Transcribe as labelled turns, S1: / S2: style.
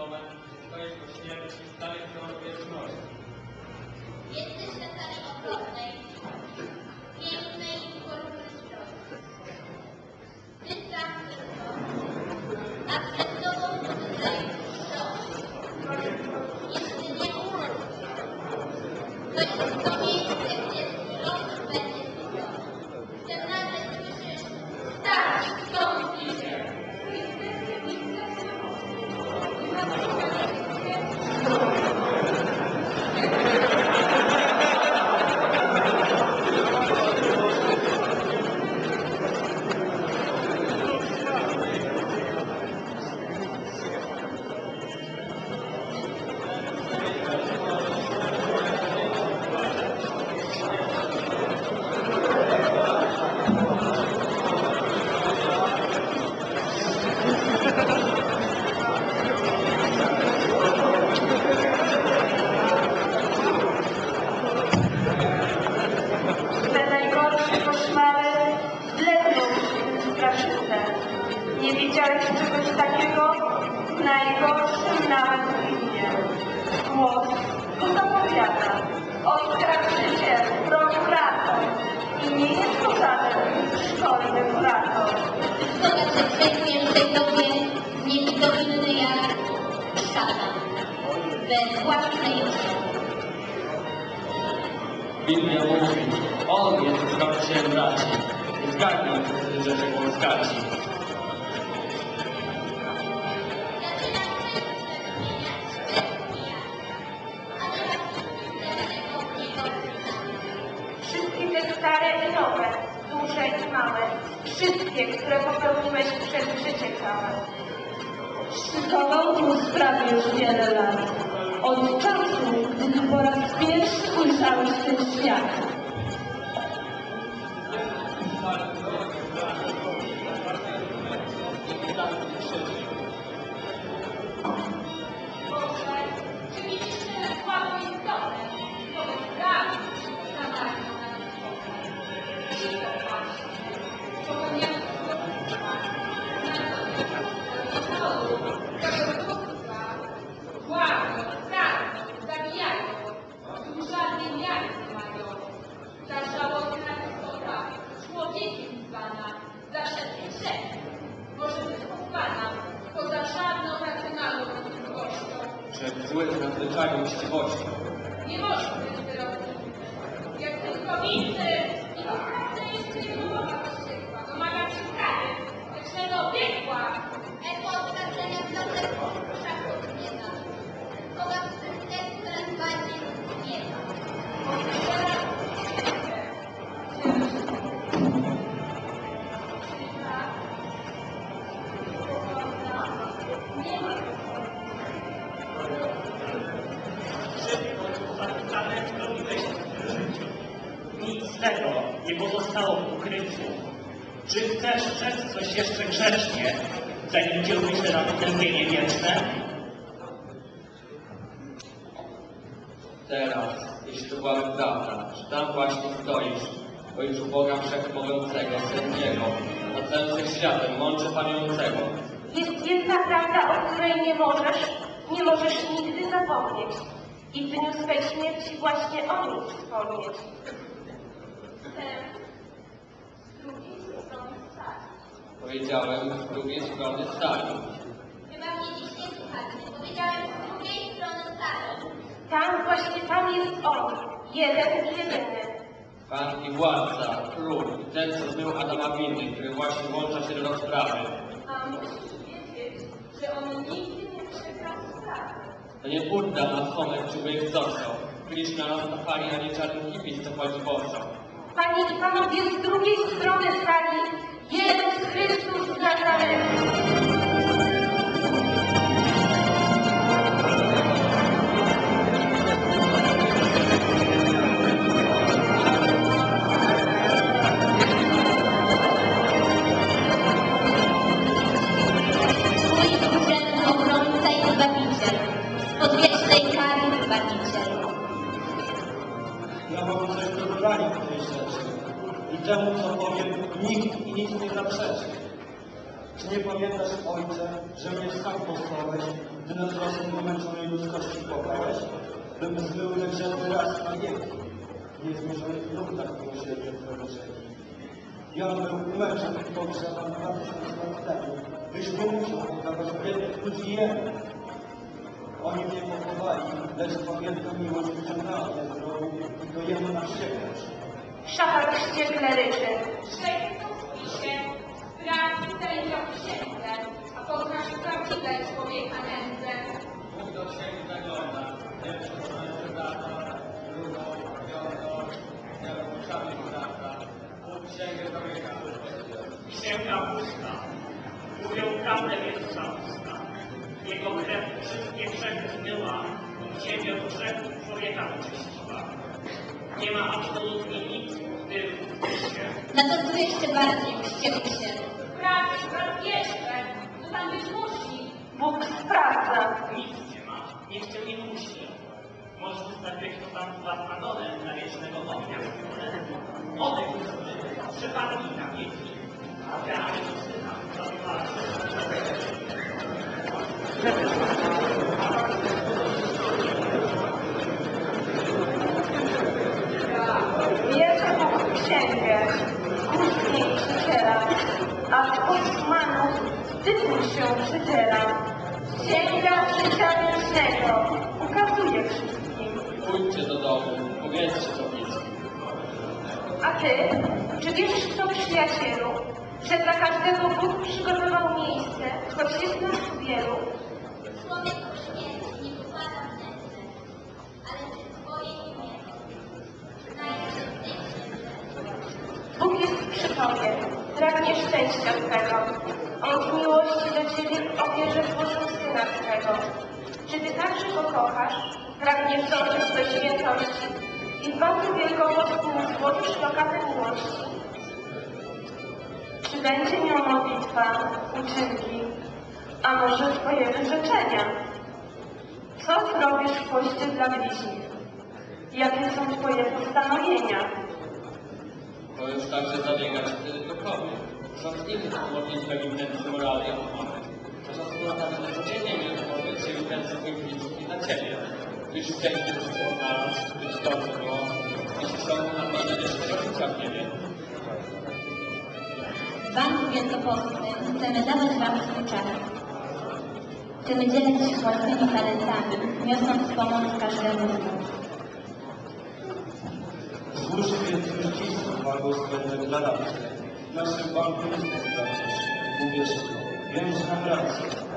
S1: domem, to jego śmierć dalej chronę wieczności.
S2: Jesteś na sali okrągłej,
S3: Thank you.
S4: Świata, oskarżyciel, prokurator. I nie jest to żaden szkolny kurator.
S2: Zgoda się przejmujesz w tej dobie niewidowny jak szatan, bez własnej.
S1: Biblia mówi, On jest zbawicielem braci. Zgadnij, że rzekł zgadzi.
S4: Stare i nowe, duże i małe, wszystkie, które popełniłeś przez życie całe.
S3: Szykował mu sprawy już wiele lat. Od czasu, gdy po raz pierwszy ujrzałeś ten świat.
S1: Przed złym nadzwyczajną chciwością.
S2: Nie może być wyroku. Jak tylko widzę
S5: Nic z tego nie pozostało w ukryciu. Czy chcesz rzec coś jeszcze grzecznie, zanim kierujesz się na potępienie wieczne?
S1: Teraz, jeśli to była prawda, że tam właśnie stoisz, boisz u Boga Wszechmogącego, Sędziego, nad całym Wszechświatem, mądrze panującego.
S4: Jest jedna prawda, o której nie możesz, nie możesz nigdy zapomnieć. I w dniu swej śmierci właśnie o niej wspomnieć.
S2: Chcę z drugiej strony stać.
S1: Powiedziałem z drugiej strony stali.
S6: Chyba mnie dziś nie słuchacie. Powiedziałem z drugiej strony stary.
S4: Tam, właśnie tam jest on, jeden i jedyny.
S1: Pan i władca, król, ten, co zmył Adama winny, który właśnie włącza się do rozprawy.
S4: A musisz wiedzieć, że on nigdy nie przegra sprawy.
S1: To nie Budda, Mahomet czy wujek Zoso. Licz na nas na fali, a nie czarny hipis, co chodzi boso.
S4: Panie i panowie z drugiej strony sali, Jezus Chrystus z Nazaretu.
S7: Zaprzeczy. Czy nie pamiętasz, Ojcze, że mnie sam posłałeś, gdy na trosem pomęczonej ludzkości kochałeś, bym zbył legrzędy raz na wieki, niezmierzonych lutach miłosierdzia Twego rzeki. Ja był mężem pogrzebany dwa tysiące lat temu, byś nie musiał oddawać biednych ludzi jemu. Oni mnie pochowali, lecz pamiętam miłość wyciągnęła mnie z grobu i to jemu na wściekłość.
S4: Szachar wściekle ryczy.
S2: Prawdziwe człowieka nędzę.
S1: Bóg do księgi zagląda, nie przekonany data, ludo, wiodło, nie rozpuszczamy brata. Bóg księgę zamyka.
S5: Księga pusta. Mówią prawdę wieczna usta. Jego krew wszystkie grzechy zmyła ziemię grzechów człowieka oczyściła. Nie ma absolutnie nic w tym się.
S2: Na to tu jeszcze bardziej wściekł się. Sprawdź raz jeszcze, co tam być musi.
S4: Bóg sprawdza.
S5: Nic nie ma, jeszcze nie musi. Może wystawiać to tam was dole na wiecznego ognia. Odejdź sobie, przepadnij na wieki. Ja syna, zobaczę.
S4: a z Tytuł się przydziela. Księga życia wiecznego ukazuje wszystkim.
S1: Pójdźcie do domu, powiedzcie to bliskim.
S4: A ty, czy wierzysz w to, przyjacielu, że dla każdego Bóg przygotował miejsce, choć jest nas wielu?
S6: Człowiek
S4: przy tobie, pragnie szczęścia Twego. On z miłości do Ciebie obierze Bożą Syna Twego. Czy Ty także Go kochasz, pragniesz dążyć do świętości i w bardzo wielkopostnym złożysz lokatę miłości? Czy będzie miał modlitwa, uczynki, a może Twoje wyrzeczenia? Co zrobisz w poście dla bliźnich? Jakie są Twoje postanowienia?
S1: To już także zabiegać do kobiet. Są w intencji moralnej ochrony. Czasem wspólnotami na codziennie się w intencji bliskich na Ciebie. Gdyż wcześniej to znalazł, być dobrze było, jeśli są na pewno jeszcze życia w niebie.
S8: Wielkopolskim chcemy dawać Wam swój czas. Chcemy dzielić się własnymi talentami, niosąc pomoc każdemu z nas.
S7: Uścisku błogosławione deklaracje. W naszym banku jest tak. Uwierzcie, więc mam rację.